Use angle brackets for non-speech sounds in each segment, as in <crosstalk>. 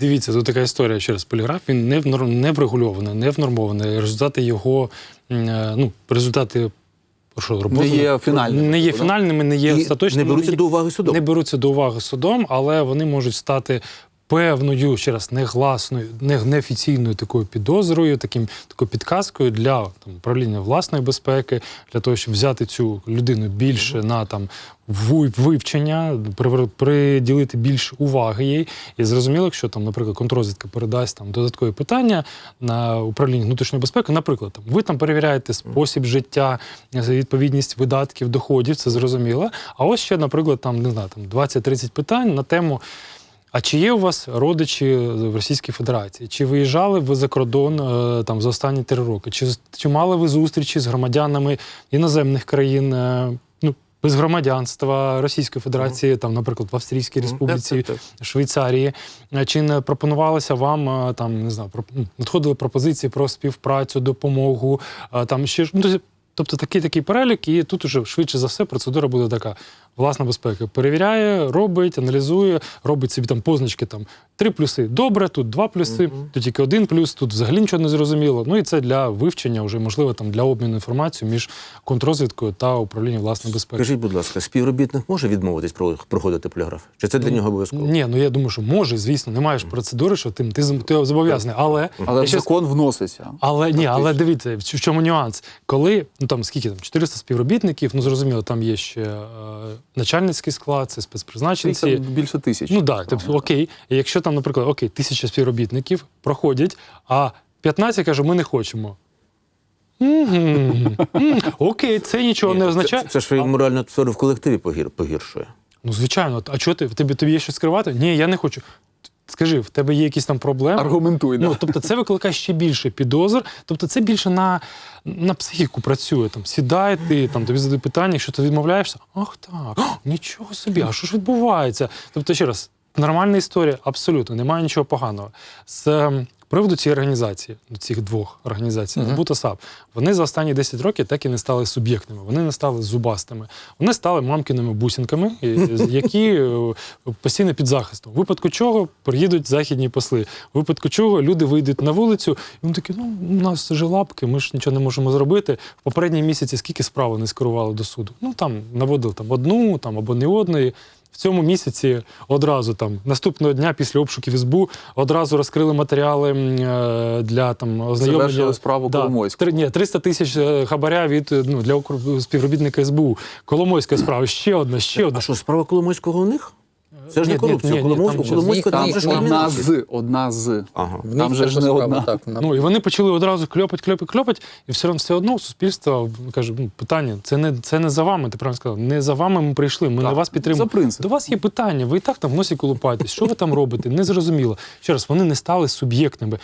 Дивіться, тут така історія через поліграф. Він не, норм, не врегульований, не внормований. Результати його, е, ну, результати що, роботи, є фінальними, Не є фінальними, не є І остаточними. не беруться до уваги судом. Не беруться до уваги судом, але вони можуть стати певною, ще раз, негласною, не, неофіційною такою підозрою, таким, такою підказкою для там, управління власної безпеки, для того, щоб взяти цю людину більше на там вивчення, приділити більше уваги їй. І зрозуміло, якщо там, наприклад, контрозвідка передасть там додаткові питання на управління внутрішньої безпеки, наприклад, там, ви там перевіряєте спосіб життя, відповідність видатків, доходів, це зрозуміло. А ось ще, наприклад, там не знаю, там 20-30 питань на тему. А чи є у вас родичі в Російській Федерації? Чи виїжджали ви за кордон е, там за останні три роки? Чи, чи мали ви зустрічі з громадянами іноземних країн? е, Ну, без громадянства Російської Федерації, там, наприклад, в Австрійській Республіці, так, Швейцарії. Е, Чи не пропонувалося вам там не знаю, ну, надходили пропозиції про співпрацю, допомогу? Там ще ж ну, тобто- такий такий перелік, і тут уже швидше за все процедура буде така. Власна безпека перевіряє, робить, аналізує, робить собі там позначки. Там три плюси добре, тут два плюси, Мгм. тут тільки один плюс, тут взагалі нічого не зрозуміло. Ну і це для вивчення, вже можливо там для обміну інформацією між контрозвідкою та управлінням власної безпеки. Скажіть, будь ласка, співробітник може відмовитись про- проходити поліграф? Чи це для нього обов'язково? Ні, ну я думаю, що може, звісно, немає ж процедури, що ти, ти, ти зобов'язаний. Але Але в щас- закон вноситься. Але ні, але дивіться, в чому нюанс? Коли ну там скільки там 400 співробітників, ну зрозуміло, там є ще е, начальницький склад, це Це спецпризначенці. більше тисячі. Ну так, тобто, окей. І якщо там, наприклад, окей, тисяча співробітників проходять, а 15 каже, ми не хочемо. Окей, це нічого не означає. Це, це ж моральну атмосферу в колективі погіршує. Ну, звичайно, а чого ти? Тебе тобі є що скривати? Ні, я не хочу. Скажи, в тебе є якісь там проблеми? Аргументуй. Ну, тобто це викликає ще більше підозр. Тобто це більше на, на психіку працює. Там сідає ти, там тобі задають питання, якщо ти відмовляєшся, ах так, нічого собі, а що ж відбувається? Тобто, ще раз, нормальна історія, абсолютно, немає нічого поганого. З ем, приводу цієї організації, цих двох організацій. НАБУ та САП, вони за останні 10 років так і не стали суб'єктними, вони не стали зубастими. Вони стали мамкіними бусинками, які е, постійно під захистом. В випадку чого приїдуть західні посли. В випадку чого люди вийдуть на вулицю, і вони такі, ну, у нас же лапки, ми ж нічого не можемо зробити. В попередні місяці скільки справ вони скерували до суду? Ну там наводили там одну, там або не одної. Цьому місяці одразу там наступного дня після обшуків СБУ одразу розкрили матеріали е, для там ознайомлення. Завершили справу Коломойського. Три, ні, 300 тисяч е, хабаря від ну, для округ- співробітника СБУ. Коломойська справа, ще одна, ще одна. А що, справа Коломойського у них? Це ж Ні, не корупція. ні, ні, Коломойського, там же- Там там ж одна Одна з, одна з. Ага. Там же ж не одна. Так, Ну і вони почали одразу кльопать, кльопать, кльопать, і все одно все одно суспільство каже: ну, питання, це не це не за вами. Ти правильно сказав, не за вами ми прийшли. Ми Так, на вас підтримуємо. До вас є питання, ви і так там в носі колупаєтесь. Що ви там робите? Незрозуміло. Ще раз, вони не стали суб'єктними.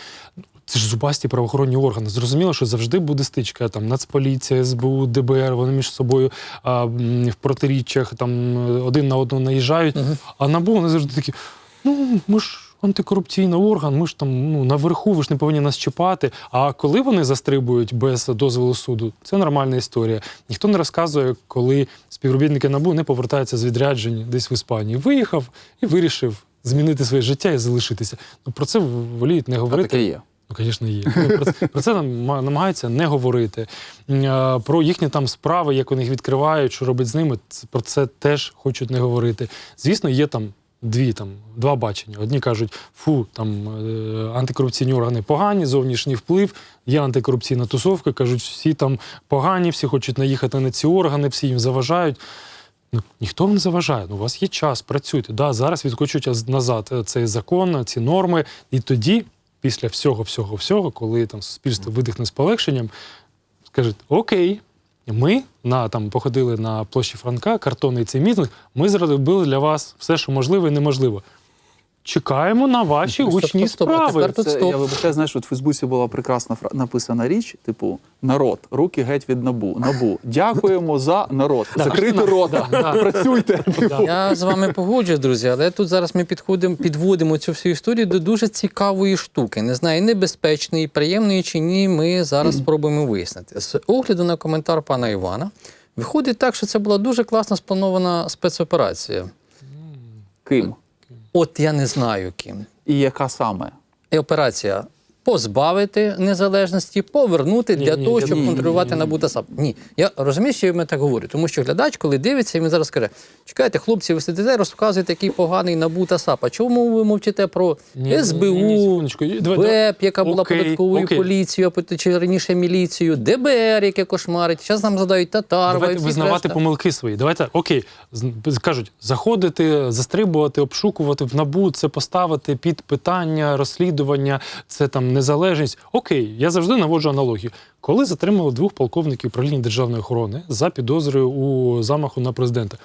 Це ж зубасті правоохоронні органи. Зрозуміло, що завжди буде стичка. Там Нацполіція, СБУ, ДБР, вони між собою а, в протиріччях там один на одного наїжджають. Мгм. А НАБУ вони завжди такі: ну ми ж антикорупційний орган, ми ж там ну наверху, ви ж не повинні нас чіпати. А коли вони застрибують без дозволу суду, це нормальна історія. Ніхто не розказує, коли співробітники НАБУ не повертаються з відряджень десь в Іспанії. Виїхав і вирішив змінити своє життя і залишитися. Ну про це воліють не А говорити. таке є. Ну, звісно, є. Ну, Про це, нам- намагаються не говорити. Про їхні там справи, як вони їх відкривають, що робить з ними, про це теж хочуть не говорити. Звісно, є там дві там два бачення. Одні кажуть, фу, там е, антикорупційні органи погані, зовнішній вплив, є антикорупційна тусовка, кажуть, всі там погані, всі хочуть наїхати на ці органи, всі їм заважають. Ну, ніхто вам не заважає. Ну, у вас є час, працюйте. Да, зараз відкочують аз- назад е, цей закон, ці норми. І тоді, після всього, всього, всього, коли там суспільство видихне з полегшенням, скажуть: Окей, ми на там походили на площі Франка, картонний цей мітинг, ми зробили для вас все, що можливо і неможливо. Чекаємо на ваші Стоп, гучні стоп, стоп, а справи. тепер Тут Це, стоп. я вибачаю, знаєш, от в Фейсбуці була прекрасна фра- написана річ, типу народ, руки геть від набу. Набу. Дякуємо за народ. Закрити рот. Працюйте. Типу. Я з вами погоджуюсь, друзі, але тут зараз ми підходимо, підводимо цю всю історію до дуже цікавої штуки. Не знаю, небезпечної, приємної чи ні. Ми зараз спробуємо вияснити. З огляду на коментар пана Івана, виходить так, що це була дуже класно спланована спецоперація. Ким? От я не знаю ким. І яка саме? І операція позбавити незалежності, повернути для ні, того, ні, щоб ні, контролювати ні, ні. НАБУ САП. Ні, я розумію, що я так говорю, тому що глядач, коли дивиться, він зараз каже: чекайте, хлопці, ви сидите, розказуєте, який поганий НАБУ та САП. А чому ви мовчите про Ні, СБУ, ні, ні. ВЕП, яка була Окей, податковою окей. поліцією, чи раніше міліцією, ДБР, яке кошмарить. Зараз нам задають Татарова. і Давайте визнавати решта. помилки свої. Давайте окей, кажуть, заходити, застрибувати, обшукувати в набу, це поставити під питання розслідування, це там незалежність. Окей, я завжди наводжу аналогію. Коли затримали двох полковників управління державної охорони за підозрою у замаху на президента.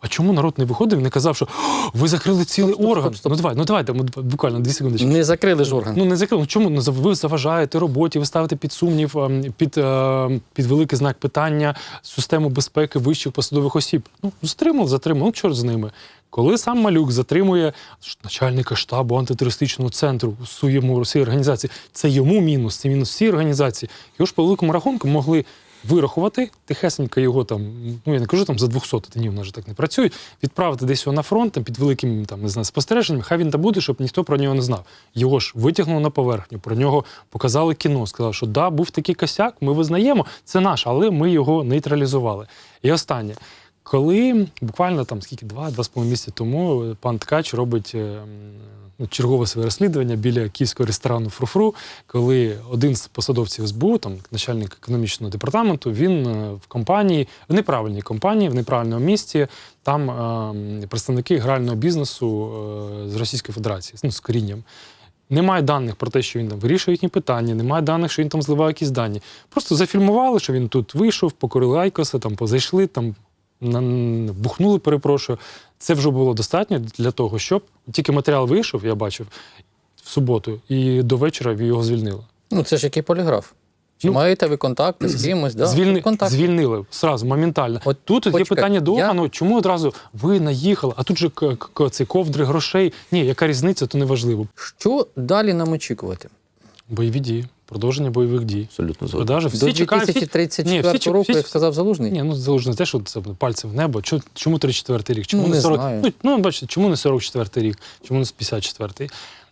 А чому народ не виходив і не казав, що ви закрили цілий Стоп, орган? стоп, стоп. Ну давай, ну давайте буквально дві секундочки. Не закрили ж орган. Ну не закрили. Ну, Чому ну, ви заважаєте роботі? Ви ставите під сумнів, ем, під, е, під великий знак питання систему безпеки вищих посадових осіб. Ну затримав, затримав. Ну чорт з ними. Коли сам малюк затримує начальника штабу антитерористичного центру суємо всієї організації, це йому мінус, це мінус всій організації. Його ж по великому рахунку могли. Вирахувати тихесенько його там, ну я не кажу там за 200, та ні, в нас так не працюють. Відправити десь його на фронт там, під великим там не знаю, спостереженням. Хай він там буде, щоб ніхто про нього не знав. Його ж витягнули на поверхню, про нього показали кіно. Сказали, що да, був такий косяк, ми визнаємо, це наш, але ми його нейтралізували. І останнє. Коли буквально там скільки два-два з половиною місяці тому пан Ткач робить е, ну, чергове своє розслідування біля київського ресторану Фруфру, коли один з посадовців СБУ, там начальник економічного департаменту, він е, в компанії, в неправильній компанії, в неправильному місці, там е, представники грального бізнесу е, з Російської Федерації, ну, з корінням. Немає даних про те, що він там вирішує їхні питання, немає даних, що він там зливає якісь дані. Просто зафільмували, що він тут вийшов, покорили айкоси, там позайшли, там бухнули, перепрошую. Це вже було достатньо для того, щоб тільки матеріал вийшов, я бачив в суботу, і до вечора його звільнили. Ну це ж який поліграф. Чи Ну, маєте ви контакти з кимось? Да? Звільни... Контакт. Звільнили сразу, моментально. От Тут є питання до я- органу, чому одразу ви наїхали, а тут же ці ковдри грошей. Ні, яка різниця, то не важливо. Що далі нам очікувати? Бойові дії, продовження бойових дій. Абсолютно згоден. Продажі. Всі До чекають. всі- 2034 Ні, всі чек- року, всі- як сказав Залужний? Ні, ну залежно те, що це пальцем в небо. Чому, чому 34 рік? Чому Ну, не не 40? знаю. Ну, ну, бачите, чому не 44 рік? Чому не 54?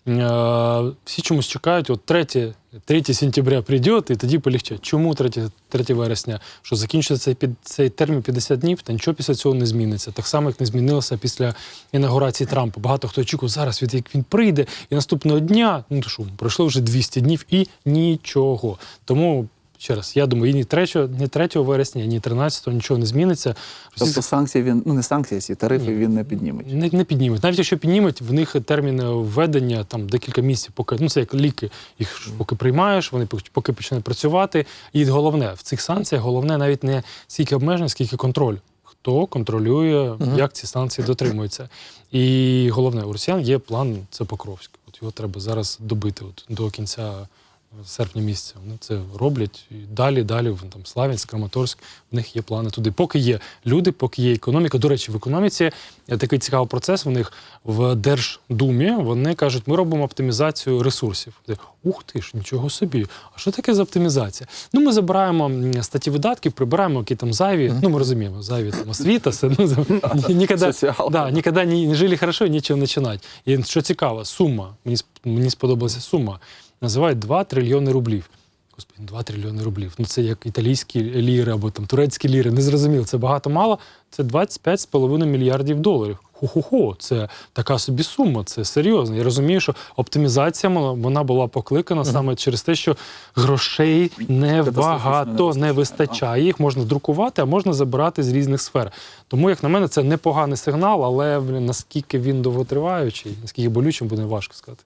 Е, всі чомусь чекають, от 3, 3 сентября прийде, і тоді полегче. Чому 3, 3 вересня? Що закінчиться цей, під, цей термін 50 днів, та нічого після цього не зміниться. Так само, як не змінилося після інаугурації Трампа. Багато хто очікував зараз, від як він прийде, і наступного дня, ну то що, пройшло вже 200 днів і нічого. Тому. Ще раз, я думаю, і ні 3, ні 3 вересня, ні 13 нічого не зміниться. Тобто санкції він, ну не санкції, ці тарифи Ні. він не підніме. Не, не піднімуть. Навіть якщо піднімуть, в них терміни введення там декілька місяців, поки ну це як ліки, їх поки приймаєш, вони поки- починають працювати. І головне в цих санкціях головне навіть не скільки обмежень, скільки контроль. Хто контролює, як ці санкції дотримуються. І головне, у росіян є план це Покровськ. От його треба зараз добити от, до кінця серпня місяця. Вони це роблять і далі, далі, в там Славянськ, Краматорськ, в них є плани туди. Поки є люди, поки є економіка. До речі, в економіці такий цікавий процес. В них в Держдумі вони кажуть, ми робимо оптимізацію ресурсів. Ух ти ж, нічого собі. А що таке за оптимізація? Ну, ми забираємо статті видатків, прибираємо які там зайві. Ну, ми розуміємо, зайві там освіта, все, ну, <laughs> ніколи, да, ніколи не, не жили хорошо, нічого починати. І що цікаво, сума, мені, мені сподобалася сума, називають 2 трильйони рублів. Господи, 2 трильйони рублів. Ну це як італійські ліри або там турецькі ліри. Не зрозуміло. Це багато мало. Це 25,5 мільярдів доларів. Ху-ху-ху, це така собі сума, це серйозно. Я розумію, що оптимізація вона була покликана саме через те, що грошей небагато не не вистачає. Їх можна друкувати, а можна забирати з різних сфер. Тому, як на мене, це непоганий сигнал, але наскільки він довготриваючий, наскільки болючим буде важко сказати.